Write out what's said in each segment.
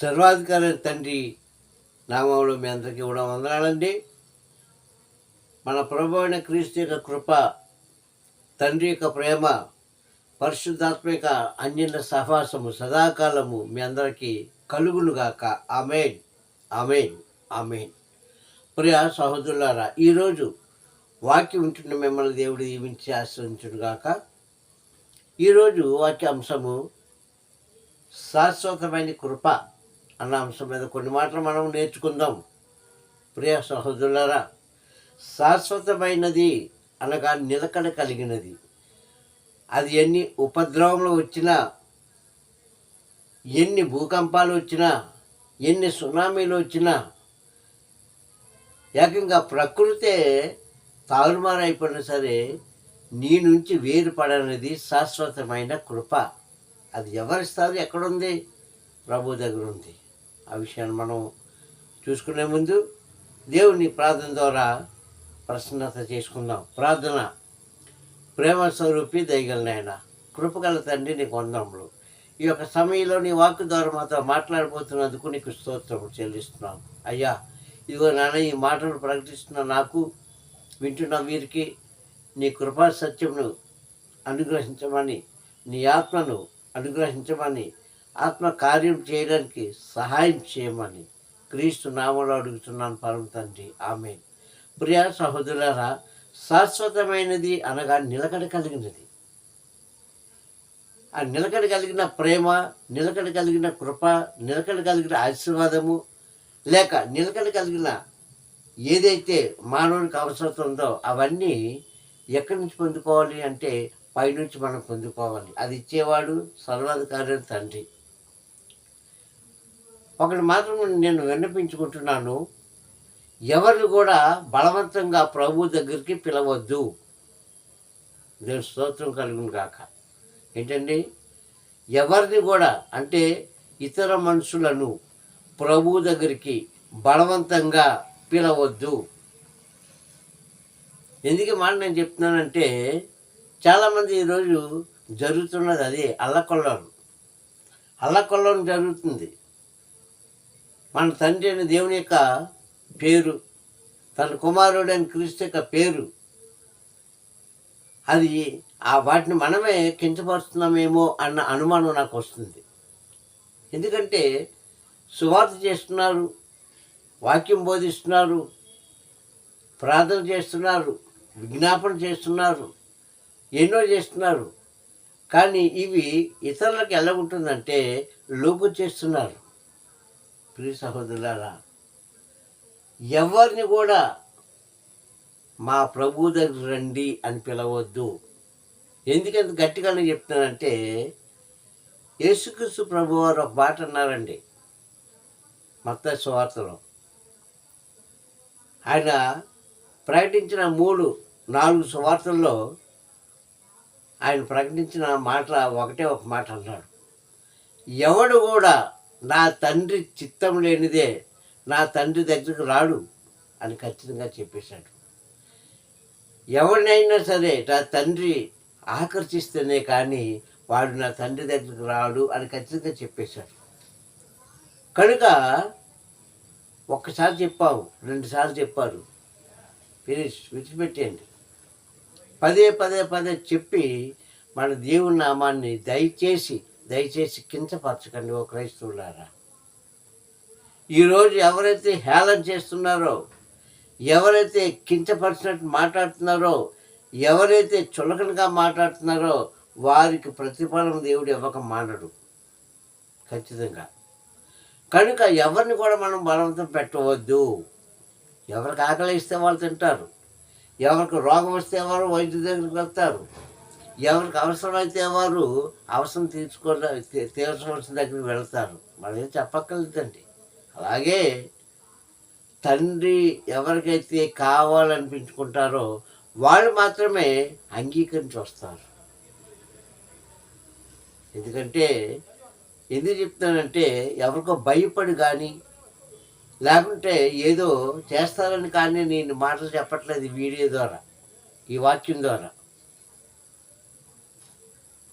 సర్వాధికారి తండ్రి నామంలో మీ అందరికీ కూడా వందనాలండి. మన ప్రభు అయిన క్రీస్తు యొక్క కృప తండ్రి యొక్క ప్రేమ పరిశుద్ధాత్మ యొక్క సహవాసము సదాకాలము మీ అందరికీ కలుగునుగాక. ఆమెన్. ఆమెన్. ఆమెన్. ప్రియ సహోదరులారా ఈరోజు వాక్యం ఉంటున్న మిమ్మల్ని దేవుడు దీవించి ఆశ్రయించుడుగాక ఈరోజు వాక్య అంశము శాశ్వతమైన కృప. అన్న అంశం మీద కొన్ని మాటలు మనం నేర్చుకుందాం. ప్రియ సహోదరులారా శాశ్వతమైనది అనగా నిలకడ కలిగినది. అది ఎన్ని ఉపద్రవములు వచ్చినా ఎన్ని భూకంపాలు వచ్చినా ఎన్ని సునామీలు వచ్చినా ఏకంగా ప్రకృతే తారుమారైపోయినా సరే నీ నుంచి వేరుపడనేది శాశ్వతమైన కృప. అది ఎవరిస్తారు ఎక్కడుంది? ప్రభు దగ్గర ఉంది ఆ విషయాన్ని మనం చూసుకునే ముందు దేవుని ప్రార్థన ద్వారా ప్రసన్నత చేసుకుందాం. ప్రార్థన. ప్రేమ స్వరూపి దయగలనాయన కృపగల తండ్రి నీకు వందములు ఈ యొక్క సమయంలో నీ వాక్కు ద్వారా మాతో మాట్లాడిపోతున్నందుకు నీకు స్తోత్రం చెల్లిస్తున్నాం. అయ్యా ఇదిగో నాన్న ఈ మాటలు ప్రకటిస్తున్న నాకు వింటున్న వీరికి నీ కృపా సత్యమును అనుగ్రహించమని నీ ఆత్మను అనుగ్రహించమని ఆత్మ కార్యం చేయడానికి సహాయం చేయమని క్రీస్తు నామంలో అడుగుతున్నాను పరమ తండ్రి. ఆమె ప్రియ సహోదరులారా శాశ్వతమైనది అనగా నిలకడ కలిగినది. ఆ నిలకడ కలిగిన ప్రేమ నిలకడ కలిగిన కృప నిలకడ కలిగిన ఆశీర్వాదము లేక నిలకడ కలిగిన ఏదైతే మానవునికి అవసరం ఉందో అవన్నీ ఎక్కడి నుంచి పొందుకోవాలి అంటే పైనుంచి మనం పొందుకోవాలి. అది ఇచ్చేవాడు సర్వాధికారి తండ్రి. ఒకటి మాత్రం నేను విన్నపించుకుంటున్నాను ఎవరిని కూడా బలవంతంగా ప్రభు దగ్గరికి పిలవద్దు. దేవుని స్తోత్రం కలుగును కాక ఏంటండి? ఎవరిని కూడా అంటే ఇతర మనుషులను ప్రభు దగ్గరికి బలవంతంగా పిలవద్దు. ఎందుకు మాట నేను చెప్తున్నానంటే చాలామంది ఈరోజు జరుగుతున్నది అదే అల్లకొల్లం అల్లకొల్లం జరుగుతుంది. మన తండ్రి అయిన దేవుని యొక్క పేరు తన కుమారుడు అని క్రీస్తు యొక్క పేరు అది ఆ వాటిని మనమే కించపరుస్తున్నామేమో అన్న అనుమానం నాకు వస్తుంది. ఎందుకంటే సువార్త చేస్తున్నారు వాక్యం బోధిస్తున్నారు ప్రార్థన చేస్తున్నారు విజ్ఞాపన చేస్తున్నారు ఎన్నో చేస్తున్నారు. కానీ ఇవి ఇతరులకు ఎలా ఉంటుందంటే లోపు చేస్తున్నారు. ప్రియ సహోదరులారా ఎవరిని కూడా మా ప్రభు దగ్గర రండి అని పిలవద్దు. ఎందుకంత గట్టిగా నేను చెప్తున్నానంటే యేసుక్రీస్తు ప్రభు వారు ఒక మాట అన్నారండి మత్త స్వార్థలో ఆయన ప్రకటించిన మూడు నాలుగు సువార్తల్లో ఆయన ప్రకటించిన మాట ఒకటే ఒక మాట అన్నాడు. ఎవడు కూడా నా తండ్రి చిత్తం లేనిదే నా తండ్రి దగ్గరికి రాడు అని ఖచ్చితంగా చెప్పేశాడు. ఎవరినైనా సరే నా తండ్రి ఆకర్షిస్తేనే కానీ వాడు నా తండ్రి దగ్గరికి రాడు అని ఖచ్చితంగా చెప్పేశాడు. కనుక ఒక్కసారి చెప్పావు రెండుసార్లు చెప్పారు. ఫినిష్ విడిచిపెట్టేయండి. పదే పదే పదే చెప్పి మన దేవుని నామాన్ని దయచేసి దయచేసి కించపరచకండి ఓ క్రైస్తవులారా. ఈరోజు ఎవరైతే హేళన చేస్తున్నారో ఎవరైతే కించపరిచినట్టు మాట్లాడుతున్నారో ఎవరైతే చులకనగా మాట్లాడుతున్నారో వారికి ప్రతిఫలం దేవుడు ఇవ్వక మానడు. ఖచ్చితంగా. కనుక ఎవరిని కూడా మనం బలవంతం పెట్టవద్దు. ఎవరికి ఆకలి ఇస్తే వాళ్ళు తింటారు. ఎవరికి రోగం వస్తే వారు వైద్యుల దగ్గరికి వెళ్తారు. ఎవరికి అవసరమైతే వారు అవసరం తీర్చుకోవడం తీర్చవలసిన దగ్గరికి వెళ్తారు. మనం ఏం చెప్పక్కర్లేదండి. అలాగే తండ్రి ఎవరికైతే కావాలనిపించుకుంటారో వాళ్ళు మాత్రమే అంగీకరించి వస్తారు ఎందుకంటే ఎందుకు చెప్తానంటే ఎవరికో భయపడి కానీ లేకుంటే ఏదో చేస్తారని కానీ నేను మాటలు చెప్పట్లేదు వీడియో ద్వారా ఈ వాక్యం ద్వారా.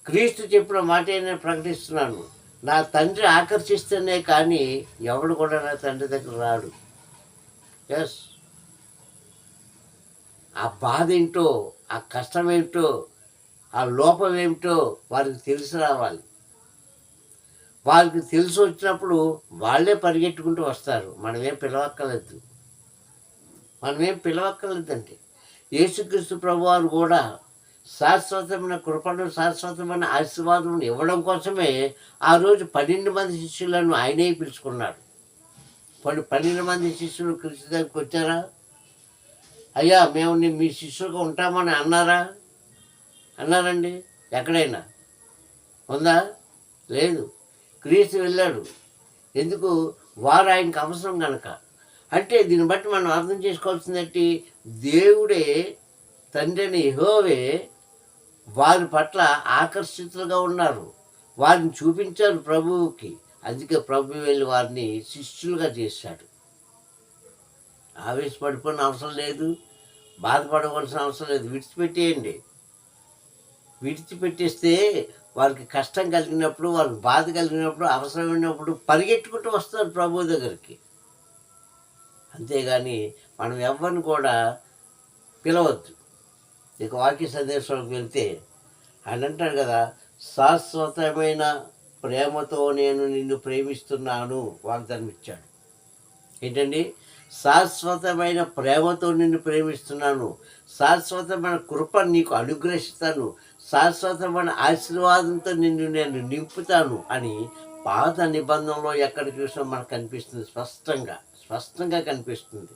క్రీస్తు చెప్పిన మాట నేను ప్రకటిస్తున్నాను. నా తండ్రి ఆకర్షిస్తేనే కానీ ఎవడు కూడా నా తండ్రి దగ్గర రాడు. ఎస్ ఆ బాధ ఏంటో ఆ కష్టం ఏంటో ఆ లోపం ఏమిటో వారికి తెలిసి రావాలి. వారికి తెలిసి వచ్చినప్పుడు వాళ్ళే పరిగెట్టుకుంటూ వస్తారు. మనమేం పిలవక్కర్లేదు. మనమేం పిలవక్కర్లేదండి. యేసుక్రీస్తు ప్రభువారు కూడా శాశ్వతమైన కృపను శాశ్వతమైన ఆశీర్వాదం ఇవ్వడం కోసమే ఆ రోజు పన్నెండు మంది శిష్యులను ఆయనే పిలుచుకున్నాడు. పది పన్నెండు మంది శిష్యులు కృషి దగ్గరికి వచ్చారా? అయ్యా మేము మీ శిష్యులుగా ఉంటామని అన్నారా? అన్నారండి. ఎక్కడైనా? ఉందా? లేదు. క్రీస్తు వెళ్ళాడు. ఎందుకు? వారు ఆయనకు అవసరం కనుక అంటే దీన్ని బట్టి మనం అర్థం చేసుకోవాల్సిందంటే దేవుడే తండ్రిని హోవే వారి పట్ల ఆకర్షితులుగా ఉన్నారు. వారిని చూపించారు ప్రభువుకి. అందుకే ప్రభు వెళ్ళి వారిని శిష్యులుగా చేశాడు. ఆవేశపడిపోయిన అవసరం లేదు. బాధపడవలసిన అవసరం లేదు. విడిచిపెట్టేయండి. విడిచిపెట్టేస్తే వారికి కష్టం కలిగినప్పుడు వారికి బాధ కలిగినప్పుడు అవసరమైనప్పుడు పరిగెట్టుకుంటూ వస్తారు ప్రభు దగ్గరికి. అంతేగాని మనం ఎవరిని కూడా పిలవద్దు. ఇక వాక్య సందేశంలోకి వెళ్తే ఆయన అంటాడు కదా శాశ్వతమైన ప్రేమతో నేను నిన్ను ప్రేమిస్తున్నాను వాగ్దానం ఇచ్చాడు ఏంటండి? శాశ్వతమైన ప్రేమతో నిన్ను ప్రేమిస్తున్నాను. శాశ్వతమైన కృప నీకు అనుగ్రహిస్తాను. శాశ్వతమైన ఆశీర్వాదంతో నిన్ను నేను నింపుతాను అని పాత నిబంధనలో ఎక్కడ చూసినా మనకు కనిపిస్తుంది. స్పష్టంగా స్పష్టంగా కనిపిస్తుంది.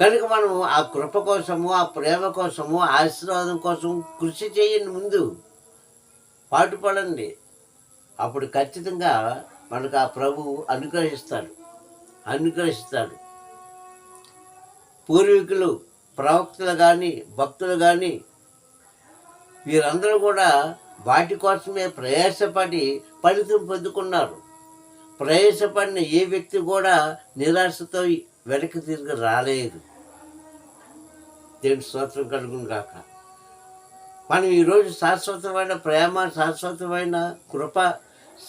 కనుక మనం ఆ కృప కోసము ఆ ప్రేమ కోసము ఆశీర్వాదం కోసం కృషి చేయండి ముందు. పాటుపడండి. అప్పుడు ఖచ్చితంగా మనకు ఆ ప్రభువు అనుగ్రహిస్తాడు. అనుగ్రహిస్తాడు. పూర్వీకులు ప్రవక్తలు కానీ భక్తులు కానీ వీరందరూ కూడా వాటి కోసమే ప్రయాసపడి ఫలితం పొందుకున్నారు. ప్రయాసపడిన ఏ వ్యక్తి కూడా నిరాశతో వెనక్కి తిరిగి రాలేదు. దేవుని స్తోత్రం కలుగును కాక మనం ఈరోజు శాశ్వతమైన ప్రేమ శాశ్వతమైన కృప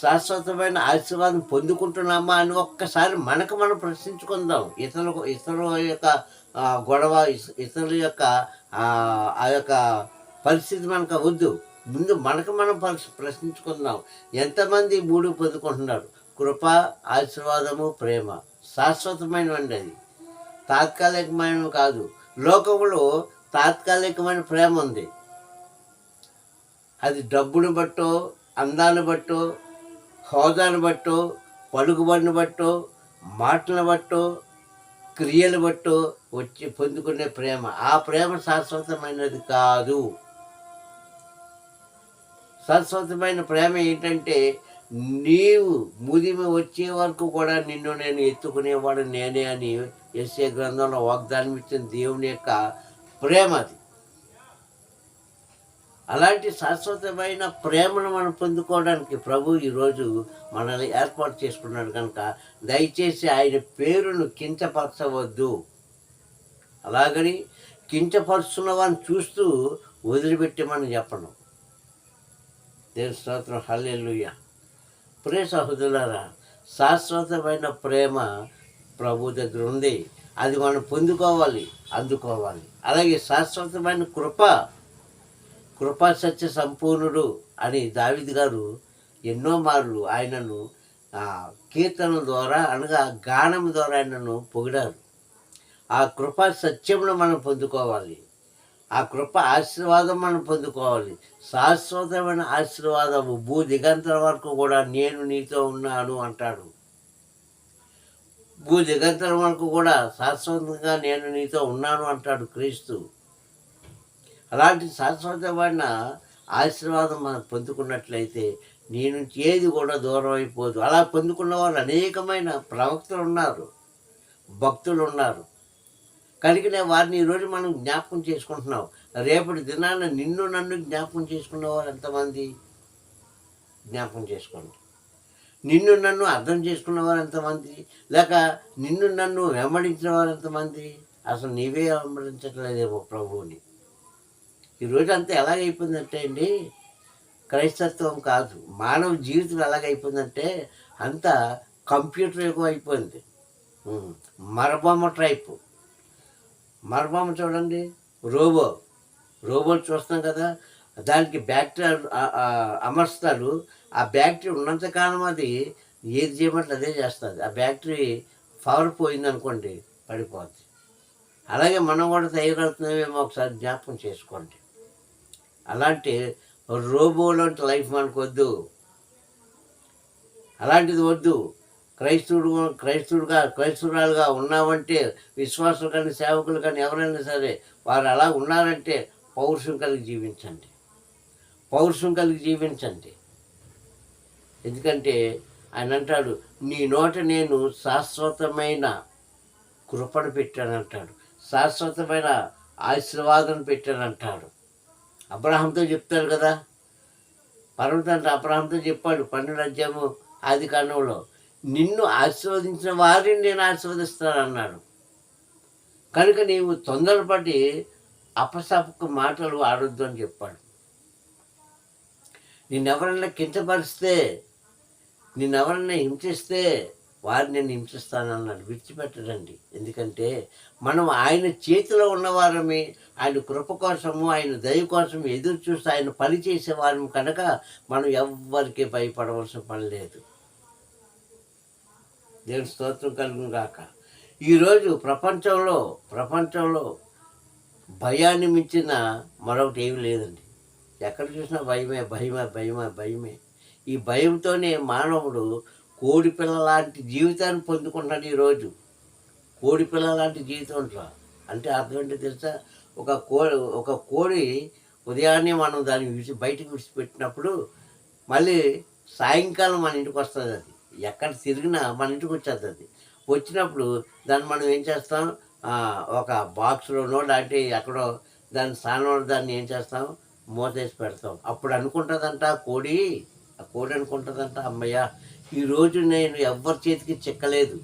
శాశ్వతమైన ఆశీర్వాదం పొందుకుంటున్నామా అని ఒక్కసారి మనకు మనం ప్రశ్నించుకుందాం. ఇతరుల ఇతరుల యొక్క గొడవ ఇతరుల యొక్క ఆ, యొక్క పరిస్థితి మనకు వద్దు. ముందు మనకు మనం పరిశ- ప్రశ్నించుకుందాం. ఎంతమంది మూడు పొందుకుంటున్నారు? కృప ఆశీర్వాదము ప్రేమ. శాశ్వతమైనవండి అది. తాత్కాలికమైనవి కాదు. లోకంలో తాత్కాలికమైన ప్రేమ ఉంది. అది డబ్బును బట్టో అందాన్ని బట్టో హోదాను బట్టో పలుకుబడిని బట్టో మాటలను బట్టో క్రియలు బట్టో వచ్చి పొందుకునే ప్రేమ. ఆ ప్రేమ శాశ్వతమైనది కాదు. శాశ్వతమైన ప్రేమ ఏంటంటే నీవు ముదిమి వచ్చే వరకు కూడా నిన్ను నేను ఎత్తుకునేవాడు నేనే అని ఎస్ఏ గ్రంథంలో వాగ్దానం ఇచ్చిన దేవుని యొక్క ప్రేమ అది. అలాంటి శాశ్వతమైన ప్రేమను మనం పొందుకోవడానికి ప్రభు ఈరోజు మనల్ని ఏర్పాటు చేసుకున్నాడు కనుక దయచేసి ఆయన పేరును కించపరచవద్దు. అలాగని కించపరుస్తున్న వారిని చూస్తూ వదిలిపెట్టమని చెప్పను. దేవుని స్తోత్రం. హల్లెలూయ. ప్రే సహోదరులారా శాశ్వతమైన ప్రేమ ప్రభు దగ్గర ఉంది. అది మనం పొందుకోవాలి అందుకోవాలి. అలాగే శాశ్వతమైన కృప కృపా సత్య సంపూర్ణుడు అని దావిద్ గారు ఎన్నో మార్లు ఆయనను ఆ, కీర్తన ద్వారా అనగా గానం ద్వారా ఆయనను పొగిడారు. ఆ కృపా సత్యమును మనం పొందుకోవాలి. ఆ కృప ఆశీర్వాదం మనం పొందుకోవాలి. శాశ్వతమైన ఆశీర్వాదము భూ దిగంతర వరకు కూడా నేను నీతో ఉన్నాను అంటాడు. భూ దిగంతరం వరకు కూడా శాశ్వతంగా నేను నీతో ఉన్నాను అంటాడు క్రీస్తు. అలాంటి శాశ్వతమైన ఆశీర్వాదం మనం పొందుకున్నట్లయితే నీ నుంచి ఏది కూడా దూరం అయిపోదు. అలా పొందుకున్న వాళ్ళు అనేకమైన ప్రవక్తలు ఉన్నారు భక్తులు ఉన్నారు. కనుకనే వారిని ఈరోజు మనం జ్ఞాపకం చేసుకుంటున్నాం. రేపటి దినాన నిన్ను నన్ను జ్ఞాపకం చేసుకున్న వాళ్ళు ఎంతమంది? జ్ఞాపకం చేసుకోండి. నిన్ను నన్ను అర్థం చేసుకున్న వారు ఎంతమంది? లేక నిన్ను నన్ను వెంబడించిన వారు ఎంతమంది? అసలు నీవే వెంబడించట్లేదేమో ప్రభువుని. ఈరోజు అంతా ఎలాగైపోయిందంటే అండి క్రైస్తత్వం కాదు మానవ జీవితం ఎలాగైపోయిందంటే అంతా కంప్యూటర్ యుగం అయిపోయింది. మరబొమ్మ టైపు మరబొమ్మ చూడండి రోబో. రోబోట్ చూస్తాం కదా దానికి బ్యాటరీ అమర్స్తారు. ఆ బ్యాటరీ ఉన్నంతకాలం అది ఏది చేయమంటే అదే చేస్తుంది. ఆ బ్యాటరీ పవర్ పోయింది అనుకోండి పడిపోద్ది. అలాగే మనం కూడా తయారవుతున్నామేమో ఒకసారి జ్ఞాపకం చేసుకోండి. అలాంటి రోబో లాంటి లైఫ్ మనకు వద్దు. అలాంటిది వద్దు. క్రైస్తవుడు క్రైస్తవుడుగా క్రైస్తవురాలుగా ఉన్నామంటే విశ్వాసులు కానీ సేవకులు కానీ ఎవరైనా సరే వారు అలా ఉన్నారంటే పౌరుషం కలిగి జీవించండి. పౌరుషం కలిగి జీవించండి. ఎందుకంటే ఆయన అంటాడు నీ నోట నేను శాశ్వతమైన కృపను పెట్టానంటాడు శాశ్వతమైన ఆశీర్వాదం పెట్టానంటాడు అబ్రహాంతో చెప్తాడు కదా. పర్వతంటే అబ్రహాంతో చెప్పాడు పన్నెండు అధ్యాయము ఆది కాండంలో నిన్ను ఆశీర్వదించిన వారిని నేను ఆశీర్వదిస్తానన్నాడు కనుక నీవు తొందరపడి అపసపక మాటలు ఆడొద్దు అని చెప్పాడు. నిన్నెవరన్నా కించపరిస్తే నిన్నెవరన్నా హింసిస్తే వారిని నేను హింసిస్తానన్నాడు విడిచిపెట్టడండి. ఎందుకంటే మనం ఆయన చేతిలో ఉన్నవారమే ఆయన కృప కోసము ఆయన దయ కోసం ఎదురు చూస్తే ఆయన పని చేసేవారం కనుక మనం ఎవ్వరికీ భయపడవలసిన పని లేదు. దేవుని స్తోత్రం కలుగును గాక. ఈరోజు ప్రపంచంలో ప్రపంచంలో భయాన్ని మించిన మరొకటి ఏమి లేదండి. ఎక్కడ చూసినా భయమే భయమే భయమే భయమే. ఈ భయంతోనే మానవుడు కోడి పిల్ల లాంటి జీవితాన్ని పొందుకుంటాడు ఈరోజు కోడి పిల్ల లాంటి జీవితంలో. అంటే అర్థం ఏంటో తెలుసా? ఒక కోడి ఒక కోడి ఉదయాన్నే మనం దాన్ని విడిచి బయటకు విడిచిపెట్టినప్పుడు మళ్ళీ సాయంకాలం మన ఇంటికి వస్తుంది అది. ఎక్కడ తిరిగినా మన ఇంటికి వచ్చేది అది. వచ్చినప్పుడు దాన్ని మనం ఏం చేస్తాం? ఒక బాక్స్లోనో లేకపోతే ఎక్కడో దాని స్థానంలో దాన్ని ఏం చేస్తాం? మూతేసి పెడతాం. అప్పుడు అనుకుంటుందంట కోడి ఆ కోడి అనుకుంటుందంట అమ్మయ్య ఈరోజు నేను ఎవరి చేతికి చిక్కలేదు.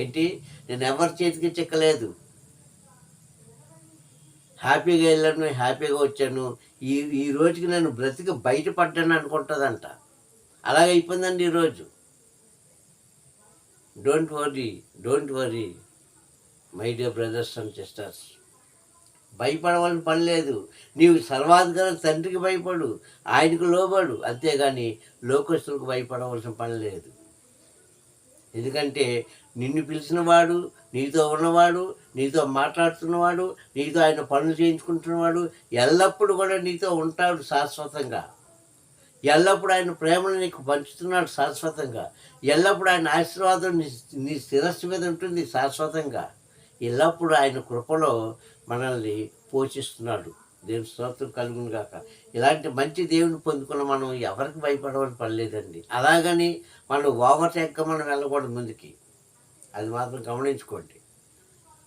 ఏంటి? నేను ఎవరి చేతికి చిక్కలేదు. హ్యాపీగా వెళ్ళాను హ్యాపీగా వచ్చాను. ఈ ఈ రోజుకి నేను బ్రతికి బయటపడ్డాను అనుకుంటుందంట. అలాగే అయిపోయిందండి ఈరోజు don't worry don't worry my dear brothers and sisters భయపడవలసిన పని లేదు నీవు సర్వాధికార తండ్రికి భయపడు ఆయనకు లోబడు. అంతేగాని లోకస్తులకు భయపడవలసిన పని లేదు. ఎందుకంటే నిన్ను పిలిచినవాడు నీతో ఉన్నవాడు నీతో మాట్లాడుతున్నవాడు నీతో ఆయన పనులు చేయించుకుంటున్నవాడు ఎల్లప్పుడూ కూడా నీతో ఉంటాడు శాశ్వతంగా. ఎల్లప్పుడూ ఆయన ప్రేమను నీకు పంచుతున్నాడు శాశ్వతంగా. ఎల్లప్పుడూ ఆయన ఆశీర్వాదం నీ నీ శిరస్సు మీద ఉంటుంది శాశ్వతంగా. ఎల్లప్పుడూ ఆయన కృపలో మనల్ని పోషిస్తున్నాడు. దేవుని స్తోత్రం కలుగును గాక. ఇలాంటి మంచి దేవుని పొందుకున్న మనం ఎవరికి భయపడవని పని లేదండి అలాగని మనం ఓవర్టేక్ మనం వెళ్ళకూడదు ముందుకి. అది మాత్రం గమనించుకోండి.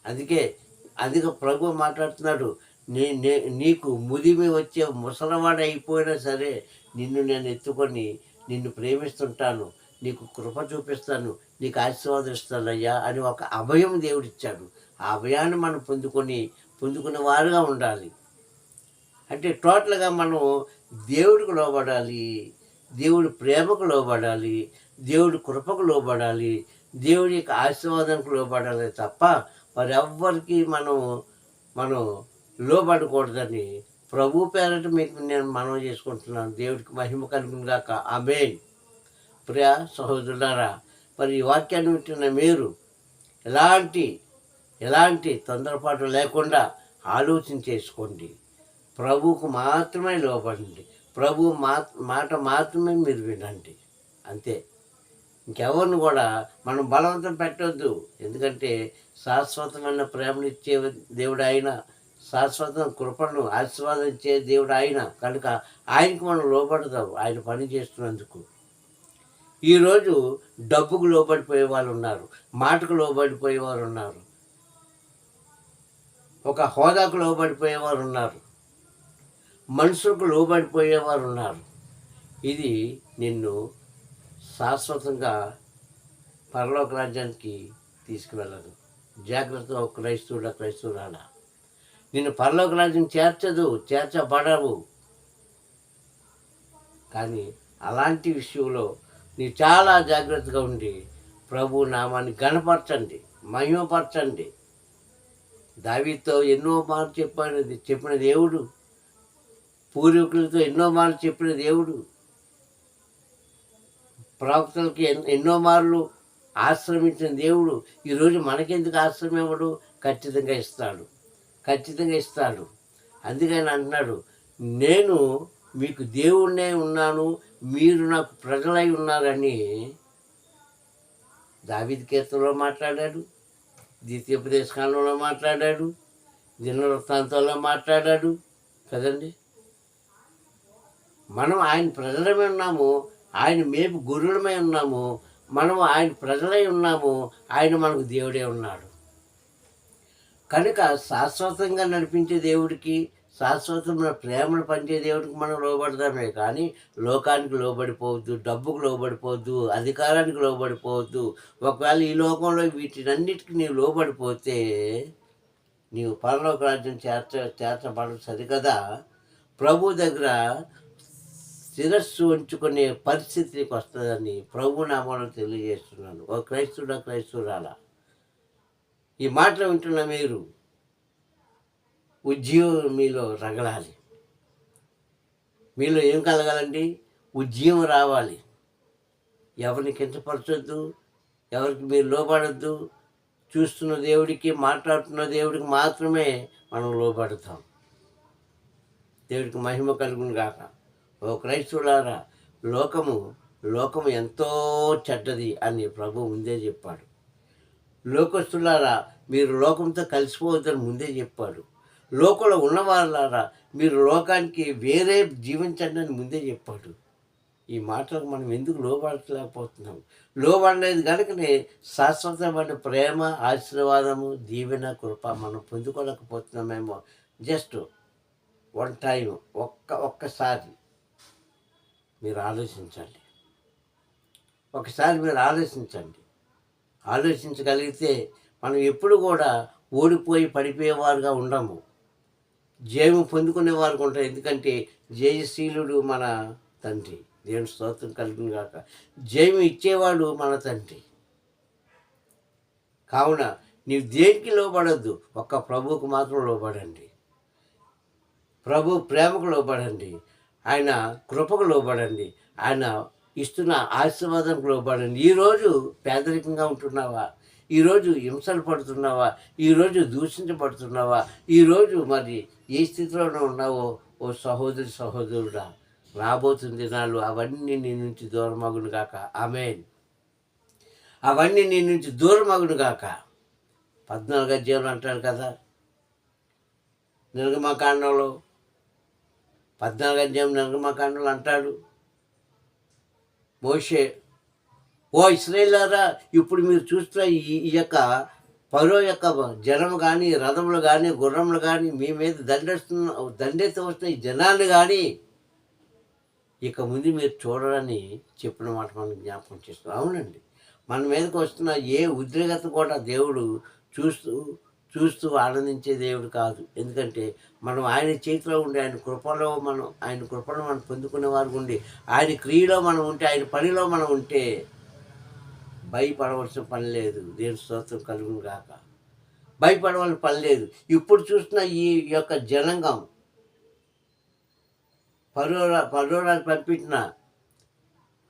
అందుకే అందుకే ప్రభు మాట్లాడుతున్నాడు నీ నే- నీకు ముదిమి వచ్చే ముసలవాడు అయిపోయినా సరే నిన్ను నేను ఎత్తుకొని నిన్ను ప్రేమిస్తుంటాను. నీకు కృప చూపిస్తాను. నీకు ఆశీర్వాదిస్తాను అయ్యా అని ఒక అభయం దేవుడిచ్చాడు. ఆ అభయాన్ని మనం పొందుకొని పొందుకునే వారుగా ఉండాలి. అంటే టోటల్గా మనం దేవుడికి లోబడాలి దేవుడి ప్రేమకు లోబడాలి దేవుడి కృపకు లోబడాలి దేవుడి యొక్క ఆశీర్వాదానికి లోబడాలి తప్ప మరెవ్వరికి మనం మనం లోబడకూడదని ప్రభు పేరట మీకు నేను మనం చేసుకుంటున్నాను. దేవుడికి మహిమ కలుగును గాక. ఆమెన్. ప్రియ సహోదరులారా మరి ఈ వాక్యాన్ని వింటున్న మీరు ఎలాంటి ఎలాంటి తొందరపాటు లేకుండా ఆలోచన చేసుకోండి. ప్రభువుకు మాత్రమే లోపడండి. ప్రభు మా మాట మాత్రమే మీరు వినండి. అంతే. ఇంకెవరిని కూడా మనం బలవంతం పెట్టవద్దు ఎందుకంటే శాశ్వతమైన ప్రేమనిచ్చే దేవుడు ఆయన శాశ్వత కృపను ఆశీర్వాదించే దేవుడు ఆయన. కనుక ఆయనకు మనం లోపడతాం ఆయన పని చేస్తున్నందుకు. ఈరోజు డబ్బుకు లోబడిపోయే వాళ్ళు ఉన్నారు. మాటకు లోబడిపోయే వారు ఉన్నారు. ఒక హోదాకు లోబడిపోయేవారు ఉన్నారు. మనుషులకు లోబడిపోయేవారు ఉన్నారు. ఇది నిన్ను శాశ్వతంగా పరలోక రాజ్యానికి తీసుకువెళ్ళదు. జాగ్రత్త క్రైస్తవుడ క్రైస్తవురాడా నిన్ను పరలోక రాజ్యం చేర్చదు చేర్చబడవు. కానీ అలాంటి విషయంలో నీ చాలా జాగ్రత్తగా ఉండి ప్రభు నామాన్ని గణపరచండి మహిమపరచండి. దావితో ఎన్నో మార్లు చెప్పాడు చెప్పిన దేవుడు. పూర్వీకులతో ఎన్నో మార్లు చెప్పిన దేవుడు. ప్రవక్తలకి ఎన్నో మార్లు ఆశ్రమించిన దేవుడు. ఈరోజు మనకెందుకు ఆశ్రమం ఇవ్వడు? ఖచ్చితంగా ఇస్తాడు. ఖచ్చితంగా ఇస్తాడు. అందుకని అంటున్నాడు నేను మీకు దేవుణ్ణే ఉన్నాను మీరు నాకు ప్రజలై ఉన్నారని దావిద్ కీర్తనలో మాట్లాడాడు. ద్వితీయోపదేశకాలంలో మాట్లాడాడు? దినవృత్తాంతంలో మాట్లాడాడు? కదండి. మనం ఆయన ప్రజలమై ఉన్నాము ఆయన మేపు గురులమై ఉన్నాము మనం ఆయన ప్రజలై ఉన్నాము ఆయన మనకు దేవుడే ఉన్నాడు. కనుక శాశ్వతంగా నడిపించే దేవుడికి శాశ్వతమైన ప్రేమను పంచే దేవుడికి మనం లోబడతామే కానీ లోకానికి లోబడిపోవద్దు డబ్బుకు లోబడిపోవద్దు అధికారానికి లోబడిపోవద్దు. ఒకవేళ ఈ లోకంలో వీటినన్నిటికీ నీవు లోబడిపోతే నీవు పరలోక రాజ్యం చేర్చ చేర్చబడదు సరికదా? ప్రభు దగ్గర శిరస్సు ఉంచుకునే పరిస్థితికి వస్తుందని ప్రభు నామాలను తెలియజేస్తున్నాను. ఓ క్రైస్తుడా క్రైస్తురాలా ఈ మాటలు వింటున్న మీరు ఉద్యోగం మీలో రగలాలి మీలో ఏం కలగాలండి? ఉద్యమం రావాలి. ఎవరిని కించపరచొద్దు? ఎవరికి మీరు లోపడద్దు చూస్తున్న దేవుడికి మాట్లాడుతున్న దేవుడికి మాత్రమే మనం లోపడతాం దేవుడికి మహిమ కలుగును కాక ఓ క్రైస్తవులారా లోకము లోకము ఎంతో చెడ్డది అని ప్రభు ముందే చెప్పాడు. లోకస్తులారా మీరు లోకంతో కలిసిపోవద్దని ముందే చెప్పాడు. లోకంలో ఉన్నవాళ్ళారా మీరు లోకానికి వేరే జీవించండి అని ముందే చెప్పాడు. ఈ మాటలకు మనం ఎందుకు లోబడలేకపోతున్నాం? లోబడలేదు కనుకనే శాశ్వతమైన ప్రేమ ఆశీర్వాదము దీవెన కృప మనం పొందుకోలేకపోతున్నామేమో. జస్ట్ వన్ టైం ఒక్క ఒక్కసారి మీరు ఆలోచించండి. ఒకసారి మీరు ఆలోచించండి. ఆలోచించగలిగితే మనం ఎప్పుడు కూడా ఓడిపోయి పడిపోయేవారుగా ఉండము. జయము పొందుకునేవారు ఉంటారు ఎందుకంటే జయశీలుడు మన తండ్రి. దేవుని స్తోత్రం కలిగిన కాక జయము ఇచ్చేవాడు మన తండ్రి. కావున నీవు దేనికి లోబడద్దు? ఒక్క ప్రభువుకు మాత్రం లోబడండి. ప్రభు ప్రేమకు లోబడండి. ఆయన కృపకు లోబడండి. ఆయన ఇస్తున్న ఆశీర్వాదంకు లోబడండి. ఈరోజు పేదరికంగా ఉంటున్నావా? ఈరోజు హింసలు పడుతున్నావా? ఈరోజు దూషించబడుతున్నావా? ఈరోజు మరి ఏ స్థితిలోనే ఉన్నావో? ఓ సహోదరి సహోదరుడా రాబోతున్న దినాలు అవన్నీ నీ నుంచి దూరమగును గాక. ఆమెన్. అవన్నీ నీ నుంచి దూరమగును గాక. పద్నాలుగు అధ్యాయులు అంటాడు కదా. నిర్గమకాండంలో పద్నాలుగు అధ్యాయం నిర్గమకాండంలో అంటాడు. మోషే ఓ ఇస్రాయేలారా ఇప్పుడు మీరు చూస్తున్న ఈ యొక్క పరో యొక్క జనము కానీ రథములు కానీ గుర్రములు కానీ మీ మీద దండేస్తున్న దండెత్తి వస్తున్న ఈ జనాన్ని కానీ ఇక ముందు మీరు చూడరని చెప్పిన మాట మనం జ్ఞాపకం చేస్తున్నాం. అవునండి. మన మీదకి వస్తున్న ఏ ఉద్రేకత కూడా దేవుడు చూస్తూ చూస్తూ ఆనందించే దేవుడు కాదు. ఎందుకంటే మనం ఆయన చేతిలో ఉండి ఆయన కృపలో మనం ఆయన కృపను మనం పొందుకునే వారు ఉండి ఆయన క్రియలో మనం ఉంటే ఆయన పనిలో మనం ఉంటే భయపడవలసిన పని లేదు. దేవుని స్తోత్రం కలుగును గాక. భయపడవలసిన పని లేదు. ఇప్పుడు చూసిన ఈ యొక్క జనాంగం పరోరా పరోరాకు పంపించిన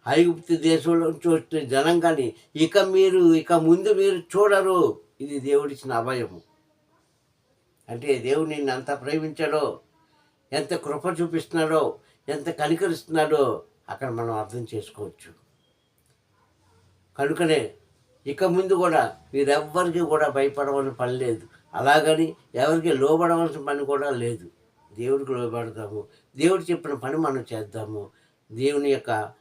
ఐగుప్తి దేశంలో చూసిన వచ్చిన జనాంగాన్ని ఇక మీరు ఇక ముందు మీరు చూడరు. ఇది దేవుడిచ్చిన అభయము. అంటే దేవుడు నిన్ను ఎంత ప్రేమించాడో ఎంత కృప చూపిస్తున్నాడో ఎంత కనికరిస్తున్నాడో అక్కడ మనం అర్థం చేసుకోవచ్చు. కనుకనే ఇక ముందు కూడా మీరెవ్వరికి కూడా భయపడవలసిన పని లేదు. అలాగని ఎవరికి లోబడవలసిన పని కూడా లేదు. దేవుడికి లోబడతాము. దేవుడు చెప్పిన పని మనం చేద్దాము. దేవుని యొక్క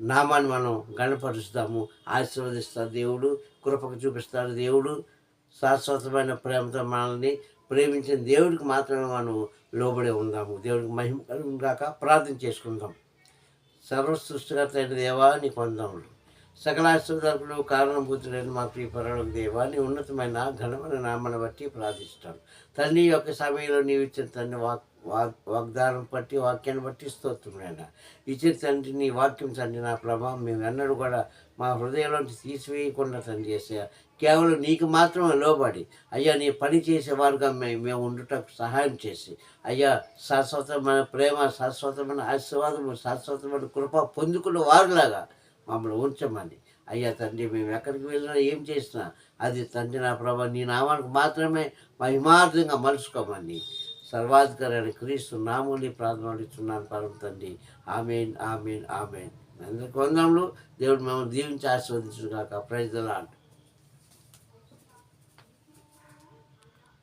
నామాన్ని మనం గణపరుస్తాము. ఆశీర్వదిస్తాడు దేవుడు కృపకు చూపిస్తాడు దేవుడు. శాశ్వతమైన ప్రేమతో మనల్ని ప్రేమించిన దేవుడికి మాత్రమే మనం లోబడి ఉందాము. దేవుడికి మహిమ కలుగును ప్రార్థన చేసుకుందాం. సర్వ సృష్టికర్త అయిన దేవా నీకు పొందాములు సకలాశ్వరుడు కారణభూతులైన మా ప్రియ పరలోక దేవా నీ ఉన్నతమైన ఘనమైన నామను బట్టి ప్రార్థిస్తాను తండ్రి యొక్క సమయంలో నీవు ఇచ్చిన తండ్రి వాక్ వాగ్ వాగ్దానం బట్టి వాక్యాన్ని బట్టి స్తోత్రం ఇచ్చిన తండ్రి నీ వాక్యం తండ్రి నా ప్రభావం మేము ఎన్నడూ కూడా మా హృదయంలోంచి తీసివేయకుండా తండ్రి చేసే కేవలం నీకు మాత్రమే లోబడి అయ్యా నీ పని చేసేవారుగా మేము మేము ఉండుటకు సహాయం చేసి అయ్యా శాశ్వతమైన ప్రేమ శాశ్వతమైన ఆశీర్వాదము శాశ్వతమైన కృప పొందుకున్న వారులాగా మమ్మల్ని ఉంచమని. అయ్యా తండ్రి మేము ఎక్కడికి వెళ్ళినా ఏం చేసినా అది తండ్రి నా ప్రభా నీ నామానికి మాత్రమే మహిమార్థంగా మలుచుకోమని. సర్వాధికారి క్రీస్తు నామూలి ప్రార్థన అడుగుతున్నాను పరం తండ్రి. Amen amen amen. అందరికి వందములు దేవుడు మేము దీవించి ఆస్వాదించుగాక ప్రైజ్ ద